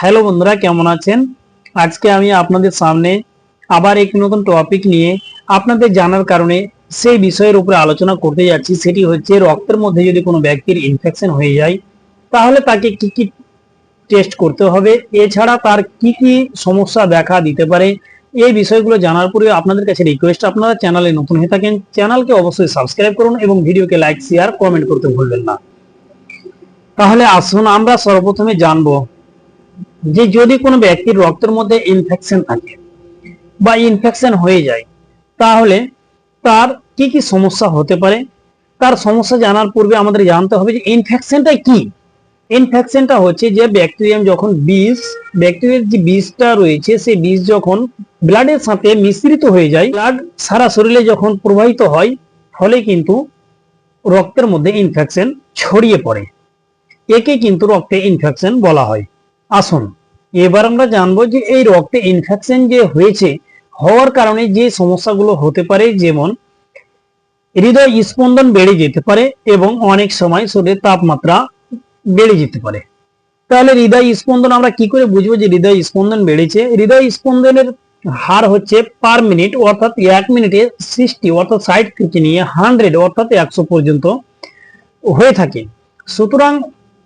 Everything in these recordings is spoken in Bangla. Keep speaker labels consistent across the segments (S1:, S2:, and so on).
S1: হ্যালো বন্ধুরা, কেমন আছেন? আজকে আমি আপনাদের সামনে আবার একটি নতুন টপিক নিয়ে আপনাদের জানার কারণে সেই বিষয়ের উপরে আলোচনা করতে যাচ্ছি। সেটি হচ্ছে রক্তের মধ্যে যদি কোনো ব্যক্তির ইনফেকশন হয়ে যায়, তাহলে তাকে কি কি টেস্ট করতে হবে? এছাড়া তার কি কি সমস্যা দেখা দিতে পারে? এই বিষয়গুলো জানার পরে আপনাদের কাছে রিকোয়েস্ট আপনারা চ্যানেলে নতুন হয়ে থাকেন চ্যানেলকে অবশ্যই সাবস্ক্রাইব করুন এবং ভিডিওকে লাইক শেয়ার কমেন্ট করতে ভুলবেন না। তাহলে আসুন আমরা সর্বপ্রথমে জানব যে যদি কোনো ব্যক্তির রক্তের মধ্যে ইনফেকশন থাকে বা ইনফেকশন হয়ে যায়, তাহলে তার কি কি সমস্যা হতে পারে? তার সমস্যা জানার পূর্বে আমাদের জানতে হবে যে ইনফেকশনটা কি? ইনফেকশনটা হচ্ছে যে ব্যাকটেরিয়াম যখন বিষ ব্যাকটেরিয়ার যে বিষটা রয়েছে, সেই বিষ যখন ব্লাডের সাথে মিশ্রিত হয়ে যায় ব্লাড সারা শরীরে যখন প্রবাহিত হয়, ফলে কিন্তু রক্তের মধ্যে ইনফেকশন ছড়িয়ে পড়ে। একে কিন্তু রক্তে ইনফেকশন বলা হয়। আসুন। এবার আমরা জানব যে এই রক্তে ইনফেকশন যে হয়েছে, হওয়ার কারণে যে সমস্যাগুলো হতে পারে, যেমন হৃদয় স্পন্দন বেড়ে যেতে পারে এবং অনেক সময় শরীরের তাপমাত্রা বেড়ে যেতে পারে। তাহলে হৃদয় স্পন্দন আমরা কি করে বুঝব যে হৃদয় স্পন্দন বেড়েছে? হৃদয় স্পন্দনের হার হচ্ছে পার মিনিট অর্থাৎ এক মিনিটে সিক্সটি অর্থাৎ ষাট থেকে নিয়ে হান্ড্রেড অর্থাৎ একশো পর্যন্ত হয়ে থাকে। সুতরাং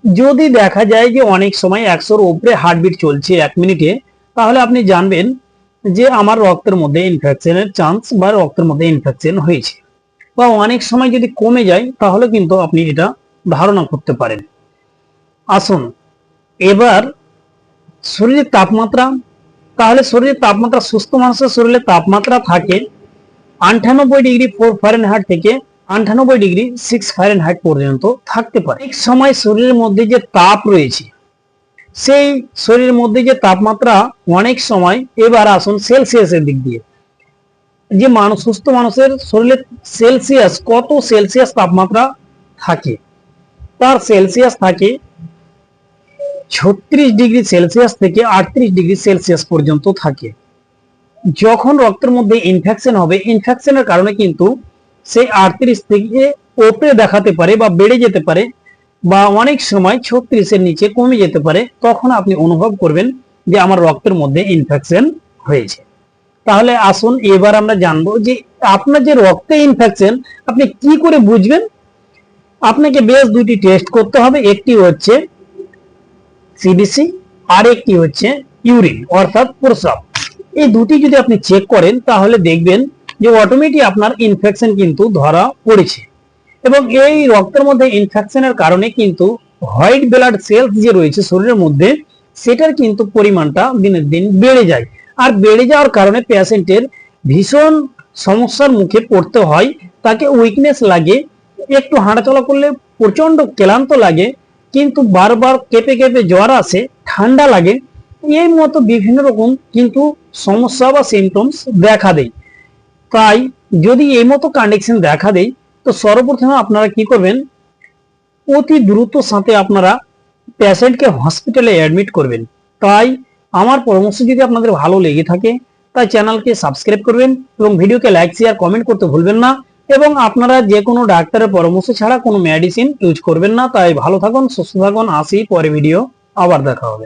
S1: যদি দেখা যায় যে অনেক সময় একশোর উপরে হার্টবিট চলছে এক মিনিটে, তাহলে আপনি জানবেন যে আমার রক্তের মধ্যে ইনফেকশনের চান্স বা রক্তের মধ্যে ইনফেকশন হয়েছে। বা অনেক সময় যদি কমে যায়, তাহলে কিন্তু আপনি এটা ধারণা করতে পারেন। আসুন, এবার শরীরের তাপমাত্রা, তাহলে শরীরের তাপমাত্রা, সুস্থ মানুষের শরীরে তাপমাত্রা থাকে আটানব্বই ডিগ্রি ফোর ফারেন ফারেনহাইট থেকে আটানব্বই ডিগ্রি সিক্স ফারেনহাইট পর্যন্ত থাকতে পারে। এক সময় শরীরের মধ্যে যে তাপ রয়েছে, সেই শরীরের মধ্যে যে তাপমাত্রা অনেক সময় এবার আসুন সেলসিয়াসের দিক দিয়ে। যে মানুষ, সুস্থ মানুষের শরীরে সেলসিয়াস, কত সেলসিয়াস তাপমাত্রা থাকে? তার সেলসিয়াস থাকে ছত্রিশ ডিগ্রি সেলসিয়াস থেকে আটত্রিশ ডিগ্রি সেলসিয়াস পর্যন্ত থাকে। যখন রক্তের মধ্যে ইনফেকশন হবে ইনফেকশনের কারণে কিন্তু সেই আটত্রিশ থেকে ওপরে দেখাতে পারে বা বেড়ে যেতে পারে বা অনেক সময় ছত্রিশের নিচে কমে যেতে পারে, তখন আপনি অনুভব করবেন যে আমার রক্তের মধ্যে ইনফেকশন হয়েছে। তাহলে আসুন এবার আমরা জানব যে আপনার যে রক্তে ইনফেকশন আপনি কি করে বুঝবেন? আপনাকে বেশ দুটি টেস্ট করতে হবে, একটি হচ্ছে সিবিসি আর একটি হচ্ছে ইউরিন অর্থাৎ প্রস্রাব। এই দুটি যদি আপনি চেক করেন, তাহলে দেখবেন যে অটোমেটিক আপনার ইনফেকশন কিন্তু ধরা পড়েছে। এবং এই রক্তের মধ্যে ইনফেকশনের কারণে কিন্তু হোয়াইট ব্লাড সেলস যে রয়েছে শরীরের মধ্যে, সেটার কিন্তু পরিমাণটা দিনের দিন বেড়ে যায়। আর বেড়ে যাওয়ার কারণে পেশেন্টের ভীষণ সমস্যার মুখে পড়তে হয়। তাকে উইকনেস লাগে, একটু হাঁটাচলা করলে প্রচণ্ড ক্লান্ত লাগে, কিন্তু বারবার কেঁপে কেঁপে জ্বর আসে, ঠান্ডা লাগে, এই মতো বিভিন্ন রকম কিন্তু সমস্যা বা সিমটমস দেখা দেয়। তাই যদি এই মতো কন্ডিশন দেখা দেয় তো সর্বপ্রথমে আপনারা কি করবেন? অতি দ্রুত সাথে আপনারা পেশেন্টকে হসপিটালে অ্যাডমিট করবেন। তাই আমার পরামর্শ যদি আপনাদের ভালো লেগে থাকে, তাই চ্যানেলকে সাবস্ক্রাইব করবেন এবং ভিডিওকে লাইক শেয়ার কমেন্ট করতে ভুলবেন না এবং আপনারা যে কোনো ডাক্তারের পরামর্শ ছাড়া কোনো মেডিসিন ইউজ করবেন না। তাই ভালো থাকুন, সুস্থ থাকুন। আসি পরে ভিডিও আবার দেখা হবে।